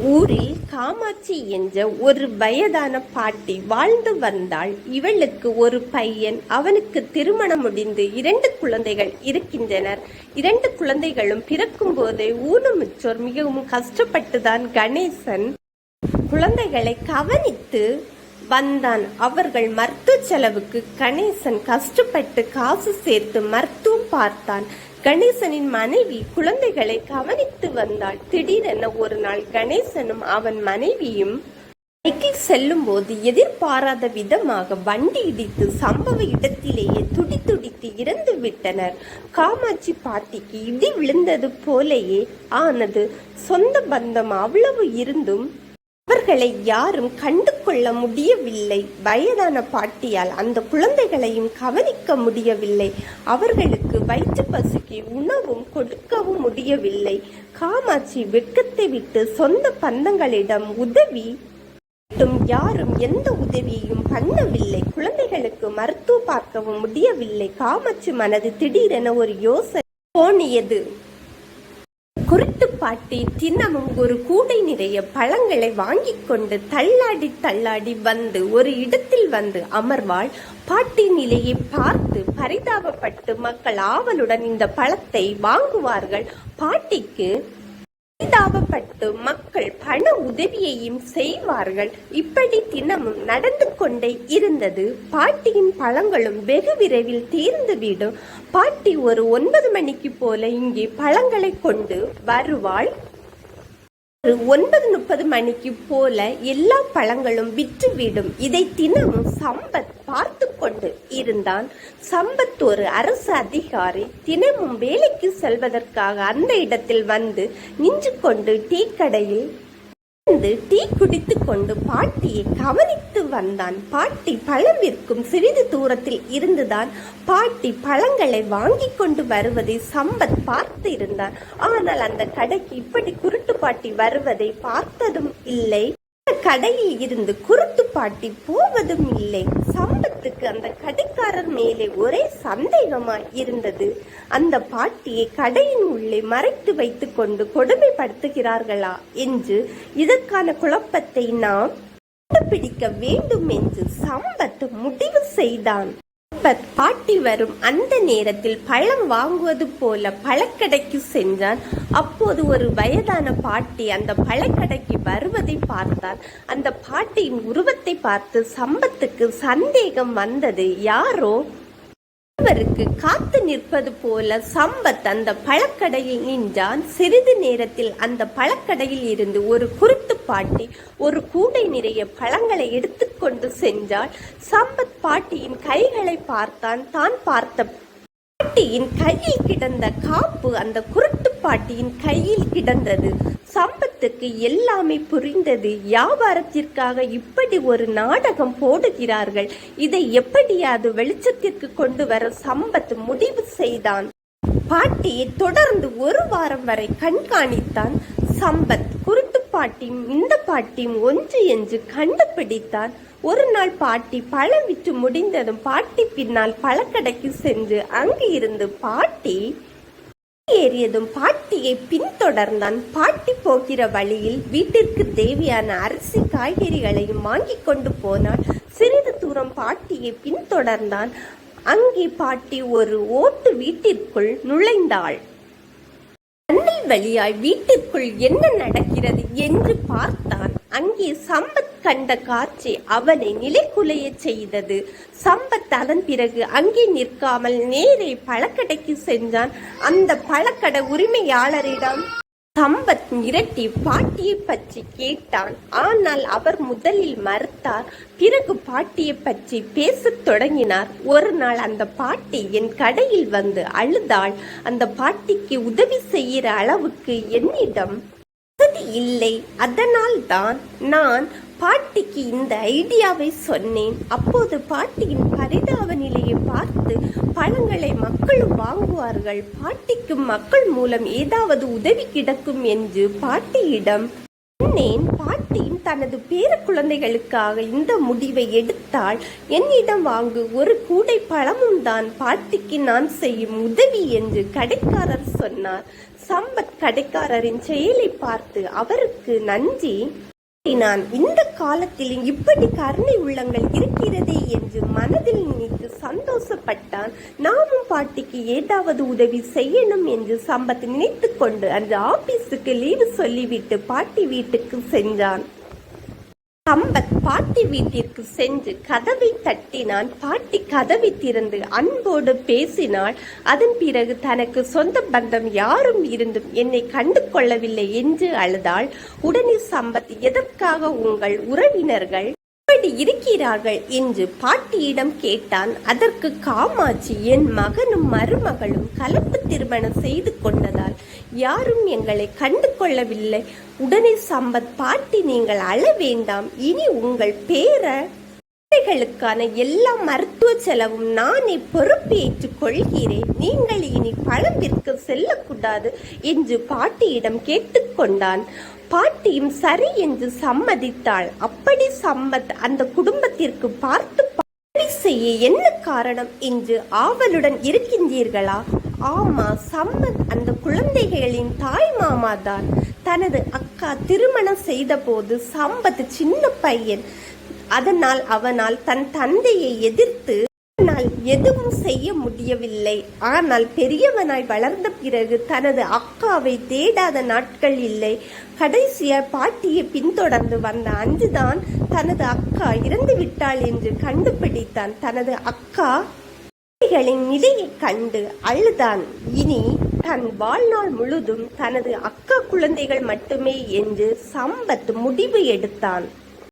ஊரில் காமாட்சி என்ற ஒரு வயதான பாட்டி வாழ்ந்து வந்தாள் இவளுக்கு ஒரு பையன். அவனுக்கு திருமணம் முடிந்து இரண்டு குழந்தைகள் இருக்கின்றனர். இரண்டு குழந்தைகளும் பிறக்கும் போதே ஊனமுற்றோர். மிகவும் கஷ்டப்பட்டுதான் கணேசன் குழந்தைகளை கவனித்து வந்தான். அவர்கள் மருத்துவ செலவுக்கு கணேசன் கஷ்டப்பட்டு காசு சேர்த்து மருத்துவம் பார்த்தான். கணேசனின் மனைவி குழந்தைகளை கவனித்து வந்தாள். திடீரென ஒரு நாள் கணேசனும் அவன் மனைவியும் பைக்கில் செல்லும் போது எதிர்பாராத விதமாக வண்டி இடித்து சம்பவ இடத்திலேயே துடி துடித்து இறந்து விட்டனர். காமாட்சி பாட்டிக்கு இடி விழுந்தது போலேயே ஆனது சொந்த பந்தம் அவ்வளவு இருந்தும் அவர்களை யாரும் கண்டு கொள்ள முடியவில்லை. வயதான பாட்டியால் அந்த குழந்தைகளையும் கவனிக்க முடியவில்லை. அவர்களுக்கு வயிற்று பசுக்கு உணவும் கொடுக்கவும் முடியவில்லை. காமாட்சி வெட்கத்தை விட்டு சொந்த பந்தங்களிடம் உதவி மட்டும் யாரும் எந்த உதவியையும் பண்ணவில்லை. குழந்தைகளுக்கு மருத்துவ பார்க்கவும் முடியவில்லை. காமாட்சி மனது திடீரென ஒரு யோசனை தோணியது. குருட்டு பாட்டி தினமும் ஒரு கூடை நிறைய பழங்களை வாங்கிக் கொண்டு தள்ளாடி தள்ளாடி வந்து ஒரு இடத்தில் வந்து அமர்வாள். பாட்டி நிலையை பார்த்து பரிதாபப்பட்டு மக்கள் ஆவலுடன் இந்த பழத்தை வாங்குவார்கள். பாட்டிக்கு பரிதாபப்பட்டு மக்கள் பண உதவியையும் செய்வார்கள். இப்படி தினமும் நடந்து கொண்டே இருந்தது. பாட்டியின் பழங்களும் வெகு விரைவில் தீர்ந்துவிடும் பாட்டி ஒரு ஒன்பது மணிக்கு போல இங்கே பழங்களை கொண்டு வருவாள். ஒரு ஒன்பது முப்பது மணிக்கு போல எல்லா பழங்களும் விற்றுவிடும் இதை தினமும் சம்பத் பார்த்து கொண்டு இருந்தான். சம்பத் ஒரு அரசு அதிகாரி. தினமும் வேலைக்கு செல்வதற்காக அந்த இடத்தில் வந்து நின்று கொண்டு டீ கடையில் டீ குடித்து கொண்டு பாட்டியை கவனித்து வந்தான். பாட்டி பழம் விற்கும் சிறிது தூரத்தில் இருந்துதான் பாட்டி பழங்களை வாங்கி கொண்டு வருவதை சம்பத் பார்த்து இருந்தான் ஆனால் அந்த கடைக்கு இப்படி குருட்டு பாட்டி வருவதை பார்த்ததும் இல்லை. அந்த கடையில் இருந்து குருட்டு பாட்டி போவதும் இல்லை. சம்பத்துக்கு அந்த கடைக்காரர் மேலே ஒரே சந்தேகமாய் இருந்தது. அந்த பாட்டியை கடையின் உள்ளே மறைத்து வைத்துக்கொண்டு கொண்டு கொடுமைப்படுத்துகிறார்களா என்று இதற்கான குழப்பத்தை நாம் கண்டுபிடிக்க வேண்டும் என்று சம்பத் முடிவு செய்தான். சம்பத் பாட்டி வரும் அந்த நேரத்தில் பழம் வாங்குவது போல பழக்கடைக்கு சென்றான். அப்போது ஒரு வயதான பாட்டி அந்த பழக்கடைக்கு வருவதை பார்த்தார் அந்த பாட்டியின் உருவத்தை பார்த்து சம்பத்துக்கு சந்தேகம் வந்தது யாரோ? அவருக்கு காத்து நிற்பது போல சம்பத் அந்த பழக்கடையில் நின்றான். சிறிது நேரத்தில் அந்த பழக்கடையில் இருந்து ஒரு குருத்து பாட்டி ஒரு கூடை நிறைய பழங்களை எடுத்துக்கொண்டு சென்றாள். சம்பத் பாட்டியின் கைகளை பார்த்தான். தான் பார்த்த பாட்டியின் கையில் கிடந்த காப்பு அந்த குருட்டு பாட்டியின் கையில் கிடந்தது. சம்பத்துக்கு எல்லாமே புரிந்தது. வியாபாரத்திற்காக இப்படி ஒரு நாடகம் போடுகிறார்கள். இதை எப்படியாவது வெளிச்சத்திற்கு கொண்டு வர சம்பத் முடிவு செய்தான். பாட்டியை தொடர்ந்து ஒரு வாரம் வரை கண்காணித்தான். சம்பத் குருட்டு பாட்டியும் இந்த பாட்டியும் ஒன்று என்று கண்டுபிடித்தான். ஒரு நாள் பாட்டி பழம் விற்று முடிந்ததும் பாட்டி பின்னால் பழக்கடைக்கு சென்று அங்கு இருந்து பாட்டி ஏறியதும் பாட்டியை பின்தொடர்ந்தான். பாட்டி போகிற வழியில் வீட்டிற்கு தேவையான அரிசி காய்கறிகளையும் வாங்கிக் கொண்டு போனான் சிறிது தூரம் பாட்டியை பின்தொடர்ந்தான். அங்கே பாட்டி ஒரு ஓட்டு வீட்டிற்குள் நுழைந்தாள். ஜன்னல் வழியாய் வீட்டிற்குள் என்ன நடக்கிறது? என்று பார்த்து அங்கே சம்பத் கண்ட காட்சி அவனை நிலைக்குலைய செய்தது. சம்பத் அதன் பிறகு அங்கே நிற்காமல் நேரே பழக்கடைக்கு சென்றான். அந்த பழக்கடை உரிமையாளரிடம் சம்பத் மிரட்டி பாட்டியை பற்றி கேட்டான். ஆனால் அவர் முதலில் மறுத்தார். பிறகு பாட்டியை பற்றி பேசத் தொடங்கினார். ஒரு நாள் அந்த பாட்டி என் கடையில் வந்து அழுதாள். அந்த பாட்டிக்கு உதவி செய்கிற அளவுக்கு என்னிடம் இல்லை. அதனால் தான் நான் பாட்டிக்கு இந்த ஐடியாவை சொன்னேன். அப்போது பாட்டியின் பரிதாப நிலையை பார்த்து பழங்களை மக்களும் வாங்குவார்கள். பாட்டிக்கு மக்கள் மூலம் ஏதாவது உதவி கிடக்கும் என்று பாட்டியிடம் அண்ணேன் பாட்டியும் தனது பேர குழந்தைகளுக்காக இந்த முடிவை எடுத்தால் என்னிடம் வாங்கு. ஒரு கூடை பழமும் தான் பாட்டிக்கு நான் செய்யும் உதவி என்று கடைக்காரர் சொன்னார். சம்பத் கடைக்காரரின் செயலை பார்த்து அவருக்கு நன்றி. நான் இந்த காலத்திலும் இப்படி கருணை உள்ளங்கள் இருக்கிறதே என்று மனதில் நினைத்து சந்தோஷப்பட்டான் நாமும் பாட்டிக்கு ஏதாவது உதவி செய்யணும் என்று சம்பத் நினைத்து கொண்டு அந்த ஆபீஸுக்கு லீவு சொல்லிவிட்டு பாட்டி வீட்டுக்கு சென்றான். சம்பத் பாட்டி வீட்டிற்கு சென்று கதவை தட்டினான். பாட்டி கதவை திறந்து அன்போடு பேசினாள். அதன் பிறகு தனக்கு சொந்த பந்தம் யாரும் இருந்தும் என்னை கண்டு கொள்ளவில்லை என்று அழுதாள். உடனே சம்பத் எதற்காக உங்கள் உறவினர்கள் எப்படி இருக்கிறார்கள் என்று பாட்டியிடம் கேட்டான். அதற்கு காமாட்சி என் மகனும் மருமகளும் கலப்பு திருமணம் செய்து கொண்டதால் யாரும் எங்களை கண்டு கொள்ளவில்லை. உடனே சம்பத் பாட்டி நீங்கள் அழ வேண்டாம். இனி உங்கள் பேர குழந்தைகளுக்கான எல்லா மருத்துவ செலவும் நானே பொறுப்பேற்றுக் கொள்கிறேன். நீங்கள் இனி பழம் விற்க செல்லக்கூடாது என்று பாட்டியிடம் கேட்டுக்கொண்டான். பாட்டியும் சரி என்று சம்மதித்தாள். அப்படி சம்மத் அந்த குடும்பத்திற்கு பார்த்து செய்ய என்ன காரணம் என்று ஆவலுடன் இருக்கின்றீர்களா? ஆமா சம்மத் அந்த குழந்தைகளின் தாய் மாமா தான் தனது அக்கா திருமணம் செய்தபோது சம்பத் சின்ன பையன் அதனால் அவனால் தன் தந்தையை எதிர்த்து ஆனால் எதுவும் செய்ய முடியவில்லை. ஆனால் பெரியவனாய் வளர்ந்த பிறகு தனது அக்காவை தேடாத நாட்கள் இல்லை. கடைசியாய் பாட்டியை பின்தொடர்ந்து வந்த அஞ்சுதான் தனது அக்கா இறந்து விட்டாள் என்று கண்டுபிடித்தான். தனது அக்கா குழந்தைகளின் நிலையை கண்டு அழுதான். இனி தன் வாழ்நாள் முழுதும் தனது அக்கா குழந்தைகள் மட்டுமே என்று சம்பத் முடிவு எடுத்தான்.